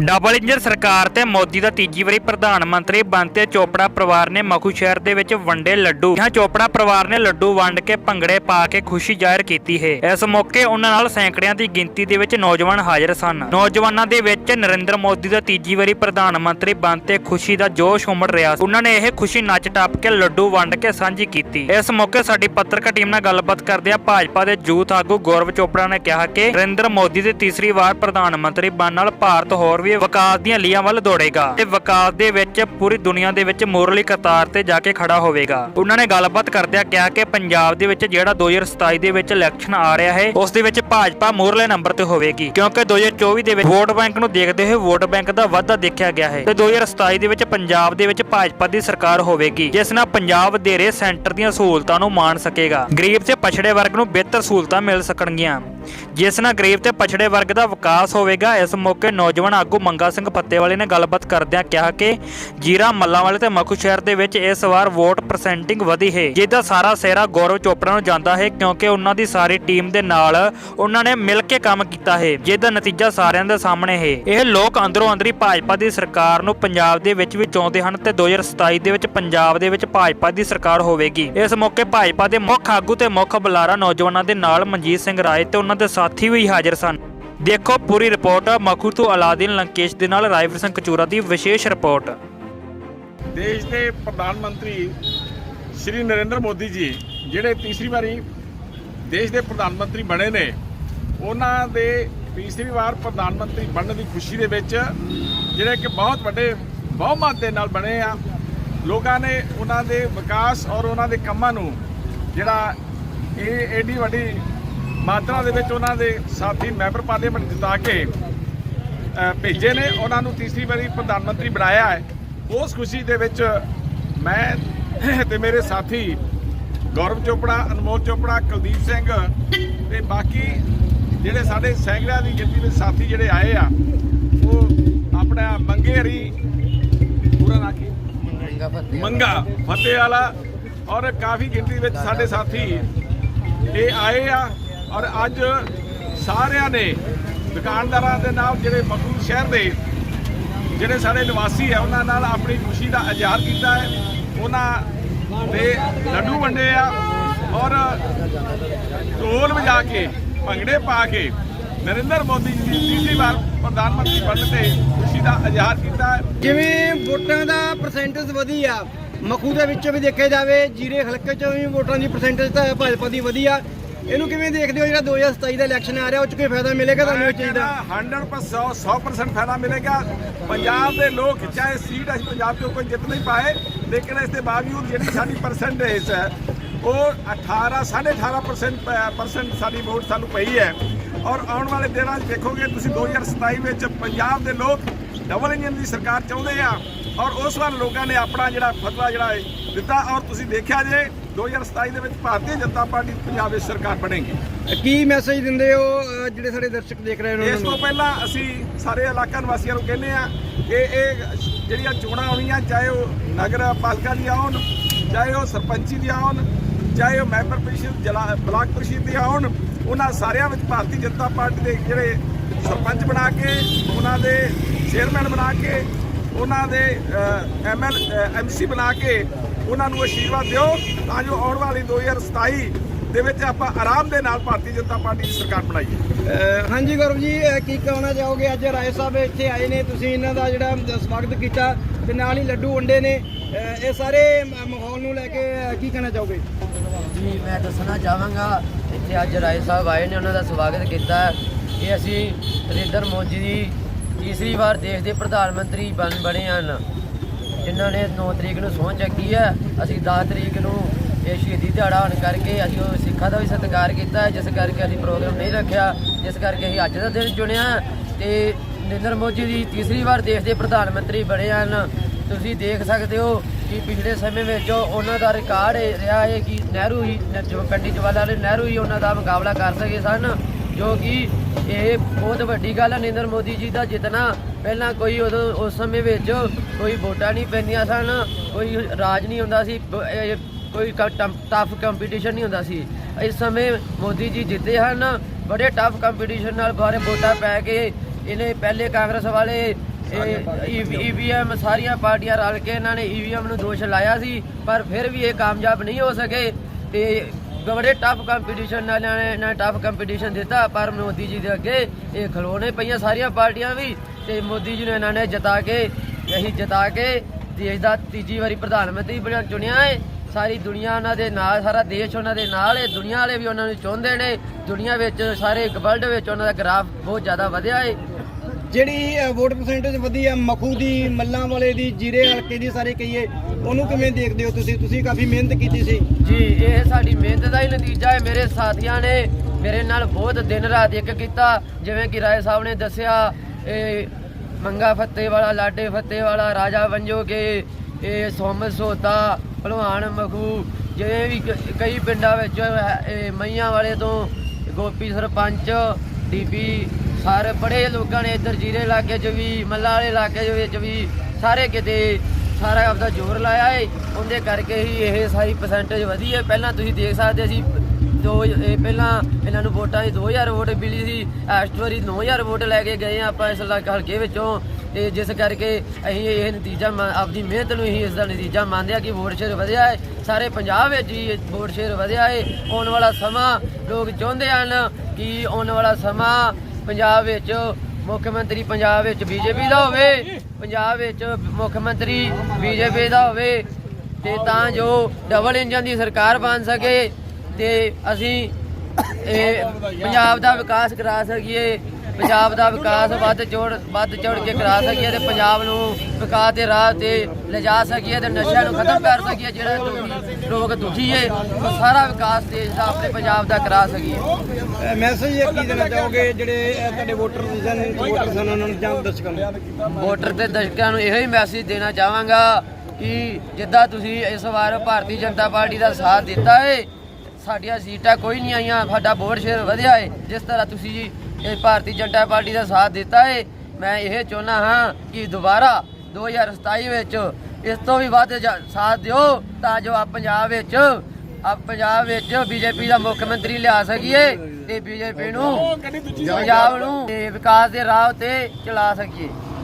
Double engine ਸਰਕਾਰ ਤੇ ਮੋਦੀ ਦਾ ਤੀਜੀ ਵਾਰੀ ਪ੍ਰਧਾਨ ਮੰਤਰੀ ਬਣਤੇ ਚੋਪੜਾ ਪਰਿਵਾਰ ਨੇ ਮਖੂ ਸ਼ਹਿਰ ਦੇ ਵਿੱਚ ਵੰਡੇ ਲੱਡੂ। यहाँ ਚੋਪੜਾ ਪਰਿਵਾਰ ਨੇ ਲੱਡੂ ਵੰਡ ਕੇ ਭੰਗੜੇ ਪਾ ਕੇ ਖੁਸ਼ੀ ਜ਼ਾਹਿਰ ਕੀਤੀ ਹੈ। ਇਸ ਮੌਕੇ ਉਹਨਾਂ ਨਾਲ ਸੈਂਕੜਿਆਂ ਦੀ ਗਿਣਤੀ ਦੇ ਵਿੱਚ ਨੌਜਵਾਨ ਹਾਜ਼ਰ ਸਨ। ਨੌਜਵਾਨਾਂ ਦੇ ਵਿੱਚ ਨਰਿੰਦਰ ਮੋਦੀ ਦਾ ਤੀਜੀ ਵਾਰੀ ਪ੍ਰਧਾਨ ਮੰਤਰੀ ਬਣਤੇ ਖੁਸ਼ੀ ਦਾ ਜੋਸ਼ ਉਮੜ ਰਿਹਾ ਸੀ। ਉਹਨਾਂ ਨੇ ਇਹ ਖੁਸ਼ੀ ਨੱਚ ਟੱਪ ਕੇ ਲੱਡੂ ਵੰਡ ਕੇ ਸਾਂਝੀ ਕੀਤੀ। ਇਸ ਮੌਕੇ ਸਾਡੀ ਪੱਤਰਕਾਰ ਟੀਮ ਨਾਲ ਗੱਲਬਾਤ ਕਰਦਿਆਂ ਭਾਜਪਾ ਦੇ ਯੂਥ ਆਗੂ ਗੌਰਵ ਚੋਪੜਾ ਨੇ ਕਿਹਾ ਕਿ ਨਰਿੰਦਰ ਮੋਦੀ ਦੇ ਤੀਸਰੀ ਵਾਰ ਪ੍ਰਧਾਨ ਮੰਤਰੀ ਬਣਨ ਨਾਲ ਭਾਰਤ ਹੋਰ ਵੀ ਵਿਕਾਸ ਦੀਆਂ ਲੀਹਾਂ ਵੱਲ ਦੌੜੇਗਾ ਤੇ ਵਿਕਾਸ ਦੇ ਵਿੱਚ ਪੂਰੀ ਦੁਨੀਆ ਦੇ ਵਿੱਚ ਮੋਰਲੀ ਕਤਾਰ ਤੇ ਜਾ ਕੇ ਖੜਾ ਹੋਵੇਗਾ। ਉਹਨਾਂ ਨੇ ਗੱਲਬਾਤ ਕਰਦਿਆਂ ਕਿਹਾ ਕਿ ਪੰਜਾਬ ਦੇ ਵਿੱਚ ਜਿਹੜਾ 2027 ਦੇ ਵਿੱਚ ਇਲੈਕਸ਼ਨ ਆ ਰਿਹਾ ਹੈ, ਉਸ ਦੇ ਵਿੱਚ ਭਾਜਪਾ ਮੋਰਲੇ ਨੰਬਰ ਤੇ ਹੋਵੇਗੀ, ਕਿਉਂਕਿ 2024 ਦੇ ਵਿੱਚ ਵੋਟ ਬੈਂਕ ਨੂੰ ਦੇਖਦੇ ਹੋਏ ਵੋਟ ਬੈਂਕ ਦਾ ਵਾਧਾ ਦੇਖਿਆ ਗਿਆ ਹੈ ਤੇ 2027 ਦੇ ਵਿੱਚ ਪੰਜਾਬ ਦੇ ਵਿੱਚ ਭਾਜਪਾ ਦੀ ਸਰਕਾਰ ਹੋਵੇਗੀ, ਜਿਸ ਨਾਲ ਪੰਜਾਬ ਵਧੇਰੇ ਸੈਂਟਰ ਦੀਆਂ ਸਹੂਲਤਾਂ ਨੂੰ ਮਾਣ ਸਕੇਗਾ। ਗਰੀਬ ਤੇ ਪਛੜੇ ਵਰਗ ਨੂੰ ਬਿਹਤਰ ਸਹੂਲਤਾਂ ਮਿਲ ਸਕਣਗੀਆਂ। ਜਿਸ ਨਾਲ ਗਰੀਬ ਤੇ ਪਛੜੇ ਵਰਗ ਦਾ ਵਿਕਾਸ ਹੋਵੇਗਾ, ਇਸ ਮੌਕੇ ਨੌਜਵਾਨ ਆਗੂ ਮੰਗਾ ਸਿੰਘ ਫੱਤੇਵਾਲੇ ਨੇ ਗੱਲਬਾਤ ਕਰਦਿਆਂ ਕਿਹਾ ਕਿ ਜੀਰਾ ਮੱਲਾਂ ਤੇ ਮਖੂ ਸ਼ਹਿਰ ਦੇ ਵਿੱਚ ਇਸ ਵਾਰ ਵੋਟ ਪਰਸੈਂਟਿੰਗ ਵਧੀ ਹੈ। ਜਿਹਦਾ ਸਾਰਾ ਸਿਹਰਾ ਗੌਰਵ ਚੋਪੜਾ ਨੂੰ ਜਾਂਦਾ ਹੈ, ਕਿਉਂਕਿ ਉਹਨਾਂ ਦੀ ਸਾਰੀ ਟੀਮ ਦੇ ਨਾਲ ਉਹਨਾਂ ਨੇ ਮਿਲ ਕੇ ਕੰਮ ਕੀਤਾ ਹੈ ਜਿਹਦਾ ਨਤੀਜਾ ਸਾਰਿਆਂ ਦੇ ਸਾਹਮਣੇ ਹੈ। ਇਹ ਲੋਕ ਅੰਦਰੋਂ ਅੰਦਰੀ ਭਾਜਪਾ ਦੀ ਸਰਕਾਰ ਨੂੰ ਪੰਜਾਬ ਦੇ ਵਿੱਚ ਵੀ ਚਾਹੁੰਦੇ ਹਨ ਤੇ 2027 ਦੇ ਵਿੱਚ ਪੰਜਾਬ ਦੇ ਵਿੱਚ ਭਾਜਪਾ ਦੀ ਸਰਕਾਰ ਹੋਵੇਗੀ। ਇਸ ਮੌਕੇ ਭਾਜਪਾ ਦੇ ਮੁੱਖ ਆਗੂ ਤੇ ਮੁੱਖ ਬੁਲਾਰਾ ਨੌਜਵਾਨਾਂ ਦੇ ਨਾਲ ਮਨਜੀਤ ਸਿੰਘ ਰਾਏ ਤੇ ਉਹਨਾਂ ਦੇ ਸਾਥੀ ਵੀ ਹਾਜ਼ਰ ਸਨ। ਦੇਖੋ ਪੂਰੀ ਰਿਪੋਰਟ, ਮਖੂ ਤੋਂ ਅਲਾਦੀਨ ਲੰਕੇਸ਼ ਦੇ ਨਾਲ ਰਾਈਵਰ ਸਿੰਘ ਕਚੂਰਾ ਦੀ ਵਿਸ਼ੇਸ਼ ਰਿਪੋਰਟ। ਦੇਸ਼ ਦੇ ਪ੍ਰਧਾਨ ਮੰਤਰੀ ਸ਼੍ਰੀ ਨਰਿੰਦਰ ਮੋਦੀ ਜੀ, ਜਿਹੜੇ ਤੀਸਰੀ ਵਾਰੀ ਦੇਸ਼ ਦੇ ਪ੍ਰਧਾਨ ਮੰਤਰੀ ਬਣੇ ਨੇ, ਉਹਨਾਂ ਦੇ ਤੀਸਰੀ ਵਾਰ ਪ੍ਰਧਾਨ ਮੰਤਰੀ ਬਣਨ ਦੀ ਖੁਸ਼ੀ ਦੇ ਵਿੱਚ ਜਿਹੜੇ ਕਿ ਬਹੁਤ ਵੱਡੇ ਬਹੁਮਤ ਦੇ ਨਾਲ ਬਣੇ ਆ, ਲੋਕਾਂ ਨੇ ਉਹਨਾਂ ਦੇ ਵਿਕਾਸ ਔਰ ਉਹਨਾਂ ਦੇ ਕੰਮਾਂ ਨੂੰ ਜਿਹੜਾ ਇਹ, ਏਡੀ ਵੱਡੀ ਮਾਤਰਾ ਦੇ ਵਿੱਚ ਉਹਨਾਂ ਦੇ ਸਾਥੀ ਮੈਂਬਰ ਪਾਰਲੀਮੈਂਟ ਜਿਤਾ ਕੇ ਭੇਜੇ ਨੇ ਉਹਨਾਂ ਨੂੰ ਤੀਸਰੀ ਵਾਰੀ ਪ੍ਰਧਾਨ ਮੰਤਰੀ ਬਣਾਇਆ ਹੈ। ਉਸ ਖੁਸ਼ੀ ਦੇ ਵਿੱਚ ਮੈਂ ਤੇ ਮੇਰੇ ਸਾਥੀ ਗੌਰਵ ਚੋਪੜਾ ਅਨਮੋਲ ਚੋਪੜਾ ਕੁਲਦੀਪ ਸਿੰਘ ਤੇ ਬਾਕੀ ਜਿਹੜੇ ਸਾਡੇ ਸੈਂਕੜਿਆਂ ਦੀ ਗਿਣਤੀ ਵਿੱਚ ਸਾਥੀ ਜਿਹੜੇ ਆਏ ਆ ਉਹ ਆਪਣਾ ਮੰਗੇ ਹਰੀ ਪੂਰਾ ਨਾਂ ਕੀ? ਮੰਗਾ ਫਤਿਹ ਵਾਲਾ। ਔਰ ਕਾਫੀ ਗਿਣਤੀ ਵਿੱਚ ਸਾਡੇ ਸਾਥੀ ਇਹ ਆਏ ਆ। ਔਰ ਅੱਜ ਸਾਰਿਆਂ ਨੇ ਦੁਕਾਨਦਾਰਾਂ ਦੇ ਨਾਲ ਜਿਹੜੇ ਮਕਬੂਲ ਸ਼ਹਿਰ ਦੇ ਜਿਹੜੇ ਸਾਡੇ ਨਿਵਾਸੀ ਹੈ, ਉਹਨਾਂ ਨਾਲ ਆਪਣੀ ਖੁਸ਼ੀ ਦਾ ਇਜ਼ਹਾਰ ਕੀਤਾ ਹੈ। ਉਹਨਾਂ ਦੇ ਲੱਡੂ ਵੰਡੇ ਆ ਔਰ ਢੋਲ ਵਜਾ ਕੇ, ਭੰਗੜੇ ਪਾ ਕੇ ਨਰਿੰਦਰ ਮੋਦੀ ਜੀ ਦੀ ਤੀਸਰੀ ਵਾਰ ਪ੍ਰਧਾਨ ਮੰਤਰੀ ਬਣਨ ਤੇ ਖੁਸ਼ੀ ਦਾ ਇਜ਼ਹਾਰ ਕੀਤਾ ਹੈ। ਜਿਵੇਂ ਵੋਟਾਂ ਦਾ ਪਰਸੈਂਟੇਜ ਵਧੀ ਆ ਮਖੂ ਦੇ ਵਿੱਚੋਂ ਵੀ ਦੇਖਿਆ ਜਾਵੇ, ਜੀਰੇ ਹਲਕੇ ਚੋਂ ਵੀ ਵੋਟਾਂ ਦੀ ਪਰਸੈਂਟੇਜ ਤਾਂ ਭਾਜਪਾ ਦੀ ਵਧੀ ਆ। ਇਹਨੂੰ ਕਿਵੇਂ ਦੇਖਦੇ ਹੋ ਜਿਹੜਾ 2027 ਦਾ ਇਲੈਕਸ਼ਨ ਆ ਰਿਹਾ, ਉਹ ਚ ਕੋਈ ਫਾਇਦਾ ਮਿਲੇਗਾ ਤੁਹਾਨੂੰ ਇਹ ਚੀਜ਼ ਦਾ? 100% 100% ਫਾਇਦਾ ਮਿਲੇਗਾ। ਪੰਜਾਬ ਦੇ ਲੋਕ, ਚਾਹੇ ਸੀਟ ਅਸੀਂ ਪੰਜਾਬ ਤੋਂ ਕੋਈ ਜਿੱਤ ਨਹੀਂ ਪਾਏ, ਲੇਕਿਨ ਇਸ ਦੇ ਬਾਵਜੂਦ ਜਿਹੜੀ ਸਾਡੀ ਪਰਸੈਂਟੇਜ ਹੈ, ਉਹ 18 18.5% ਪਰਸੈਂਟ ਸਾਡੀ ਵੋਟ ਸਾਨੂੰ ਪਈ ਹੈ। ਔਰ ਆਉਣ ਵਾਲੇ ਦਿਨਾਂ 'ਚ ਦੇਖੋਗੇ, ਤੁਸੀਂ 2027 ਵਿੱਚ ਪੰਜਾਬ ਦੇ ਲੋਕ ਡਬਲ ਇੰਜਨ ਦੀ ਸਰਕਾਰ ਚਾਹੁੰਦੇ ਆ। ਔਰ ਉਸ ਵਾਰ ਲੋਕਾਂ ਨੇ ਆਪਣਾ ਜਿਹੜਾ ਫਤਵਾ ਜਿਹੜਾ ਹੈ ਦਿੱਤਾ ਔਰ ਤੁਸੀਂ ਦੇਖਿਆ ਜੇ 2027 ਦੇ ਵਿੱਚ ਭਾਰਤੀ ਜਨਤਾ ਪਾਰਟੀ ਪੰਜਾਬ ਵਿੱਚ ਸਰਕਾਰ ਬਣੇਗੀ। ਕੀ ਮੈਸੇਜ ਦਿੰਦੇ ਹੋ ਜਿਹੜੇ ਸਾਡੇ ਦਰਸ਼ਕ ਦੇਖ ਰਹੇ ਨੇ ਇਸ ਤੋਂ ਪਹਿਲਾਂ ਅਸੀਂ ਸਾਰੇ ਇਲਾਕਾ ਨਿਵਾਸੀਆਂ ਨੂੰ ਕਹਿੰਦੇ ਆ ਕਿ ਇਹ ਜਿਹੜੀਆਂ ਚੋਣਾਂ ਆਉਣੀਆਂ ਚਾਹੇ ਉਹ ਨਗਰ ਪਾਲਿਕਾ ਦੀਆਂ ਆਉਣ ਚਾਹੇ ਉਹ ਸਰਪੰਚੀ ਦੀਆਂ ਆਉਣ ਚਾਹੇ ਉਹ ਮੈਂਬਰ ਪ੍ਰੀਸ਼ਦ ਜਲਾ ਬਲਾਕ ਪ੍ਰੀਸ਼ਦ ਦੀਆਂ ਆਉਣ ਉਹਨਾਂ ਸਾਰਿਆਂ ਵਿੱਚ ਭਾਰਤੀ ਜਨਤਾ ਪਾਰਟੀ ਦੇ ਜਿਹੜੇ ਸਰਪੰਚ ਬਣਾ ਕੇ ਉਹਨਾਂ ਦੇ ਚੇਅਰਮੈਨ ਬਣਾ ਕੇ ਉਹਨਾਂ ਦੇ ਐਮਐਲ ਐਮਸੀ ਬਣਾ ਕੇ ਉਹਨਾਂ ਨੂੰ ਆਸ਼ੀਰਵਾਦ ਦਿਓ। ਤਾਂ ਜੋ ਆਉਣ ਵਾਲੀ 2027 ਦੇ ਵਿੱਚ ਆਪਾਂ ਆਰਾਮ ਦੇ ਨਾਲ ਭਾਰਤੀ ਜਨਤਾ ਪਾਰਟੀ ਦੀ ਸਰਕਾਰ ਬਣਾਈਏ। ਹਾਂਜੀ ਗੌਰਵ ਜੀ ਕੀ ਕਹਿਣਾ ਚਾਹੋਗੇ? ਅੱਜ ਰਾਏ ਸਾਹਿਬ ਇੱਥੇ ਆਏ ਨੇ ਤੁਸੀਂ ਇਹਨਾਂ ਦਾ ਜਿਹੜਾ ਸਵਾਗਤ ਕੀਤਾ ਤੇ ਨਾਲ ਹੀ ਲੱਡੂ ਵੰਡੇ ਨੇ। ਇਹ ਸਾਰੇ ਮਾਹੌਲ ਨੂੰ ਲੈ ਕੇ ਕੀ ਕਹਿਣਾ ਚਾਹੋਗੇ? ਜੀ ਮੈਂ ਦੱਸਣਾ ਚਾਹਾਂਗਾ ਇੱਥੇ ਅੱਜ ਰਾਏ ਸਾਹਿਬ ਆਏ ਨੇ ਉਹਨਾਂ ਦਾ ਸਵਾਗਤ ਕੀਤਾ। ਹੈ ਕਿ ਅਸੀਂ ਨਰਿੰਦਰ ਮੋਦੀ ਦੀ ਤੀਸਰੀ ਵਾਰ ਦੇਸ਼ ਦੇ ਪ੍ਰਧਾਨ ਮੰਤਰੀ ਬਣ ਬਣੇ ਹਨ। ਜਿਨ੍ਹਾਂ ਨੇ 9 ਤਰੀਕ ਨੂੰ ਸਹੁੰ ਚੱਕੀ ਹੈ। ਅਸੀਂ 10 ਤਰੀਕ ਨੂੰ ਇਹ ਸ਼ਹੀਦੀ ਦਿਹਾੜਾ ਹੋਣ ਕਰਕੇ ਅਸੀਂ ਉਹ ਸਿੱਖਾਂ ਦਾ ਵੀ ਸਤਿਕਾਰ ਕੀਤਾ ਹੈ, ਜਿਸ ਕਰਕੇ ਅਸੀਂ ਪ੍ਰੋਗਰਾਮ ਨਹੀਂ ਰੱਖਿਆ। ਜਿਸ ਕਰਕੇ ਅਸੀਂ ਅੱਜ ਦਾ ਦਿਨ ਚੁਣਿਆ। ਤੇ ਨਰਿੰਦਰ ਮੋਦੀ ਦੀ ਤੀਸਰੀ ਵਾਰ ਦੇਸ਼ ਦੇ ਪ੍ਰਧਾਨ ਮੰਤਰੀ ਬਣੇ ਹਨ। ਤੁਸੀਂ ਦੇਖ ਸਕਦੇ ਹੋ ਕਿ ਪਿਛਲੇ ਸਮੇਂ ਵਿੱਚ ਉਹਨਾਂ ਦਾ ਰਿਕਾਰਡ ਇਹ ਰਿਹਾ ਹੈ ਕਿ ਨਹਿਰੂ ਹੀ ਨ- ਜੋ ਪਿੰਡੀ ਜਵਾਲਾ ਵਾਲੇ ਨਹਿਰੂ ਹੀ ਉਹਨਾਂ ਦਾ ਮੁਕਾਬਲਾ ਕਰ ਸਕੇ ਸਨ। ਜੋ ਕਿ ਇਹ ਬਹੁਤ ਵੱਡੀ ਗੱਲ ਹੈ ਨਰਿੰਦਰ ਮੋਦੀ ਜੀ ਦਾ ਜਿੱਤਣਾ। ਪਹਿਲਾਂ ਕੋਈ ਉਦੋਂ ਉਸ ਸਮੇਂ ਵਿੱਚ ਕੋਈ ਵੋਟਾਂ ਨਹੀਂ ਪੈਂਦੀਆਂ ਸਨ ਕੋਈ ਰਾਜ ਨਹੀਂ ਹੁੰਦਾ ਸੀ ਕੋਈ ਟਫ ਕੰਪੀਟੀਸ਼ਨ ਨਹੀਂ ਹੁੰਦਾ ਸੀ। ਇਸ ਸਮੇਂ ਮੋਦੀ ਜੀ ਜਿੱਤੇ ਹਨ ਬੜੇ ਟਫ ਕੰਪੀਟੀਸ਼ਨ ਨਾਲ ਬਾਰੇ ਵੋਟਾਂ ਪੈ ਕੇ ਇਹਨੇ ਪਹਿਲੇ ਕਾਂਗਰਸ ਵਾਲੇ ਈਵੀਐਮ ਸਾਰੀਆਂ ਪਾਰਟੀਆਂ ਰਲ ਕੇ ਇਹਨਾਂ ਨੇ ਈਵੀਐਮ ਨੂੰ ਦੋਸ਼ ਲਾਇਆ ਸੀ ਪਰ ਫਿਰ ਵੀ ਇਹ ਕਾਮਯਾਬ ਨਹੀਂ ਹੋ ਸਕੇ। ਤੇ ਬੜੇ ਟਫ ਕੰਪੀਟੀਸ਼ਨ ਨਾਲ ਇਹਨਾਂ ਨੇ ਇਹਨਾਂ ਟਫ ਕੰਪੀਟੀਸ਼ਨ ਦਿੱਤਾ, ਪਰ ਮੋਦੀ ਜੀ ਦੇ ਅੱਗੇ ਇਹ ਖਲੋਣੇ ਪਈਆਂ ਸਾਰੀਆਂ ਪਾਰਟੀਆਂ ਵੀ ਤੇ ਮੋਦੀ ਜੀ ਨੂੰ ਇਹਨਾਂ ਨੇ ਜਿਤਾ ਕੇ ਅਸੀਂ ਜਿਤਾ ਕੇ ਦੇਸ਼ ਦਾ ਤੀਜੀ ਵਾਰੀ ਪ੍ਰਧਾਨ ਮੰਤਰੀ ਬਣਾ ਚੁਣਿਆ ਹੈ। ਸਾਰੀ ਦੁਨੀਆ ਉਹਨਾਂ ਦੇ ਨਾਲ, ਸਾਰਾ ਦੇਸ਼ ਉਹਨਾਂ ਦੇ ਨਾਲ ਹੈ। ਦੁਨੀਆ ਵਾਲੇ ਵੀ ਉਹਨਾਂ ਨੂੰ ਚਾਹੁੰਦੇ ਨੇ। ਦੁਨੀਆ ਵਿੱਚ, ਸਾਰੇ ਵਰਲਡ ਵਿੱਚ ਉਹਨਾਂ ਦਾ ਗ੍ਰਾਫ ਬਹੁਤ ਜ਼ਿਆਦਾ ਵਧਿਆ ਹੈ। ਜਿਹੜੀ ਵੋਟ ਪਰਸੈਂਟੇਜ ਵਧੀ ਆ, ਮਖੂ ਦੀ, ਮੱਲਾਂ ਵਾਲੇ ਦੀ, ਜੀਰੇ ਹਲਕੇ ਦੀ ਸਾਰੇ ਕਹੀਏ, ਉਹਨੂੰ ਕਿਵੇਂ ਦੇਖਦੇ ਹੋ ਤੁਸੀਂ? ਤੁਸੀਂ ਕਾਫੀ ਮਿਹਨਤ ਕੀਤੀ ਸੀ। ਜੀ, ਇਹ ਸਾਡੀ ਮਿਹਨਤ ਦਾ ਹੀ ਨਤੀਜਾ ਹੈ। ਮੇਰੇ ਸਾਥੀਆਂ ਨੇ ਮੇਰੇ ਨਾਲ ਬਹੁਤ ਦਿਨ ਰਾਤ ਇੱਕ ਕੀਤਾ। ਜਿਵੇਂ ਕਿ ਰਾਏ ਸਾਹਿਬ ਨੇ ਦੱਸਿਆ, ਇਹ ਮੰਗਾ ਫੱਤੇ ਵਾਲਾ ਲਾਡੇ ਫੱਤੇ ਵਾਲਾ ਰਾਜਾ ਵੰਜੋ ਕੇ ਇਹ ਸੋਮਤ ਸੋਤਾ, ਭਲਵਾਨ ਮਖੂ ਜਿਹੜੇ ਵੀ ਕ- ਕਈ ਪਿੰਡਾਂ ਵਿੱਚ, ਇਹ ਮਈਆਂ ਵਾਲੇ ਤੋਂ ਗੋਪੀ ਸਰਪੰਚ ਡੀਪੀ ਸਾਰੇ ਬੜੇ ਲੋਕਾਂ ਨੇ ਇੱਧਰ ਜੀਰੇ ਇਲਾਕੇ 'ਚ ਵੀ, ਮੱਲਾ ਵਾਲੇ ਇਲਾਕੇ ਦੇ ਵਿੱਚ ਵੀ ਸਾਰੇ ਕਿਤੇ ਸਾਰਾ ਆਪਦਾ ਜ਼ੋਰ ਲਾਇਆ ਏ। ਉਹਦੇ ਕਰਕੇ ਹੀ ਇਹ ਸਾਰੀ ਪਰਸੈਂਟੇਜ ਵਧੀ ਹੈ ਪਹਿਲਾਂ ਤੁਸੀਂ ਦੇਖ ਸਕਦੇ ਸੀ, ਦੋ ਇਹ ਪਹਿਲਾਂ ਇਹਨਾਂ ਨੂੰ ਵੋਟਾਂ ਦੀ 2000 ਵੋਟ ਮਿਲੀ ਸੀ। ਇਸ ਵਾਰੀ 9000 ਵੋਟ ਲੈ ਕੇ ਗਏ ਹਾਂ ਆਪਾਂ ਇਸ ਇਲਾਕੇ ਹਲਕੇ ਵਿੱਚੋਂ। ਤੇ ਜਿਸ ਕਰਕੇ ਅਸੀਂ ਇਹ ਨਤੀਜਾ ਮੰਨ- ਆਪਦੀ ਮਿਹਨਤ ਨੂੰ ਹੀ ਇਸ ਦਾ ਨਤੀਜਾ ਮੰਨਦੇ ਆ ਕਿ ਵੋਟ ਸ਼ੇਅਰ ਵਧਿਆ ਹੈ ਸਾਰੇ ਪੰਜਾਬ ਵਿੱਚ ਹੀ ਵੋਟ ਸ਼ੇਅਰ ਵਧਿਆ ਹੈ ਆਉਣ ਵਾਲਾ ਸਮਾਂ ਲੋਕ ਚਾਹੁੰਦੇ ਹਨ ਕਿ ਆਉਣ ਵਾਲਾ ਸਮਾਂ ਪੰਜਾਬ ਵਿੱਚ ਮੁੱਖ ਮੰਤਰੀ ਪੰਜਾਬ ਵਿੱਚ ਬੀਜੇਪੀ ਦਾ ਹੋਵੇ, ਪੰਜਾਬ ਵਿੱਚ ਮੁੱਖ ਮੰਤਰੀ ਬੀਜੇਪੀ ਦਾ ਹੋਵੇ, ਤੇ ਤਾਂ ਜੋ ਡਬਲ ਇੰਜਨ ਦੀ ਸਰਕਾਰ ਬਣ ਸਕੇ ਤੇ ਅਸੀਂ ਇਹ ਪੰਜਾਬ ਦਾ ਵਿਕਾਸ ਕਰਾ ਸਕੀਏ। ਪੰਜਾਬ ਦਾ ਵਿਕਾਸ ਵੱਧ ਚੜ ਵੱਧ ਚੜ ਕੇ ਕਰਾ ਸਕੀਏ ਤੇ ਪੰਜਾਬ ਨੂੰ ਵਿਕਾਸ ਦੇ ਰਾਹ ਤੇ ਲਿਜਾ ਸਕੀਏ ਤੇ ਨਸ਼ਿਆਂ ਨੂੰ ਖਤਮ ਕਰ ਸਕੀਏ ਜਿਹੜਾ ਦੁਖੀ ਲੋਕ ਦੁਖੀ ਏ ਉਹ ਸਾਰਾ ਵਿਕਾਸ ਦੇਸ਼ ਦਾ ਆਪਣੇ ਪੰਜਾਬ ਦਾ ਕਰਾ ਸਕੀਏ। ਮੈਸੇਜ ਇਹ ਕੀ ਦੇਣਾ ਚਾਹੋਗੇ? ਜਿਹੜੇ ਤੁਹਾਡੇ ਵੋਟਰ ਸਨ ਵੋਟਰ ਸਨ ਉਹਨਾਂ ਨੂੰ ਜਾਂ ਦਰਸ਼ਕਾਂ ਨੂੰ? ਵੋਟਰ ਤੇ ਦਰਸ਼ਕਾਂ ਨੂੰ ਇਹੋ ਹੀ ਮੈਸੇਜ ਦੇਣਾ ਚਾਹਾਂਗਾ ਕਿ ਜਿੱਦਾਂ ਤੁਸੀਂ ਇਸ ਵਾਰ ਭਾਰਤੀ ਜਨਤਾ ਪਾਰਟੀ ਦਾ ਸਾਥ ਦਿੱਤਾ ਏ ਸਾਡੀਆਂ ਸੀਟਾਂ ਕੋਈ ਨਹੀਂ ਆਈਆਂ ਸਾਡਾ ਵੋਟ ਸ਼ੇਅਰ ਵਧਿਆ ਏ ਜਿਸ ਤਰ੍ਹਾਂ ਤੁਸੀਂ ਇਹ ਭਾਰਤੀ ਜਨਤਾ ਪਾਰਟੀ ਦਾ ਸਾਥ ਦਿੱਤਾ ਏ। ਮੈਂ ਇਹ ਚਾਹੁੰਦਾ ਹਾਂ ਕਿ ਦੁਬਾਰਾ 2027 ਵਿੱਚ ਇਸ ਤੋਂ ਵੀ ਵੱਧ ਸਾਥ ਦਿਓ ਤਾਂ ਜੋ ਆ ਪੰਜਾਬ ਵਿੱਚ ਆ ਪੰਜਾਬ ਵਿੱਚ ਬੀਜੇਪੀ ਦਾ ਮੁੱਖ ਮੰਤਰੀ ਲਿਆ ਸਕੀਏ ਤੇ ਬੀਜੇਪੀ ਨੂੰ ਪੰਜਾਬ ਨੂੰ ਵਿਕਾਸ ਦੇ ਰਾਹ ਤੇ ਚਲਾ ਸਕੀਏ।